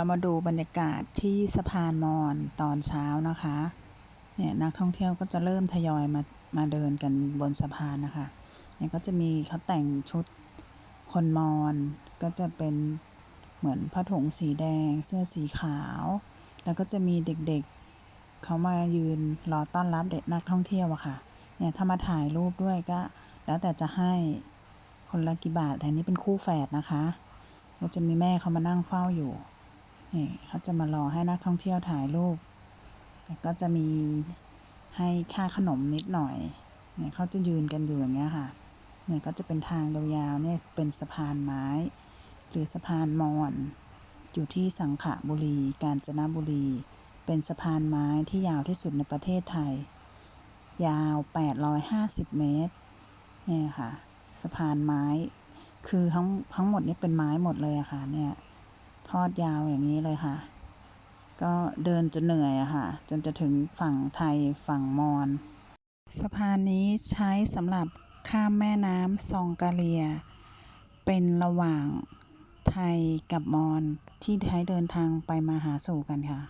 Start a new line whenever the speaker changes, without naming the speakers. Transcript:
เรามาดูบรรยากาศที่สะพานมอญตอนเช้านะคะ เนี่ยนักท่องเที่ยวก็จะเริ่มทยอยมามาเดินกันบนสะพานนะคะ เนี่ยก็จะมีเขาแต่งชุดคนมอญก็จะเป็นเหมือนผ้าถุงสีแดง เสื้อสีขาว แล้วก็จะมีเด็กๆเขามายืนรอต้อนรับเด็กนักท่องเที่ยวอะค่ะ เนี่ยถ้ามาถ่ายรูปด้วยก็ แล้วแต่จะให้คนละกี่บาทแต่นี้เป็นคู่แฝดนะคะ ก็จะมีแม่เขามานั่งเฝ้าอยู่ เขาจะมารอให้นักท่องเที่ยวถ่ายรูปแต่ก็จะมีให้ค่าขนมนิดหน่อย เนี่ยเขาจะยืนกันอยู่อย่างเงี้ยค่ะ เนี่ยก็จะเป็นทางยาวๆ เนี่ยเป็นสะพานไม้ หรือสะพานมอญอยู่ที่สังขะบุรี กาญจนบุรี เป็นสะพานไม้ที่ยาวที่สุดในประเทศไทย ยาว 850 เมตร เนี่ยค่ะ สะพานไม้ คือทั้งทั้งหมดนี้เป็นไม้หมดเลยอะค่ะ เนี่ย ทอดยาวอย่างนี้เลยค่ะ ก็เดินจนเหนื่อยอะค่ะ จนจะถึงฝั่งไทยฝั่งมอญสะพานนี้ใช้สำหรับข้ามแม่น้ำซองกาเลีย เป็นระหว่างไทยกับมอญที่ใช้เดินทางไปมาหาสู่กันค่ะ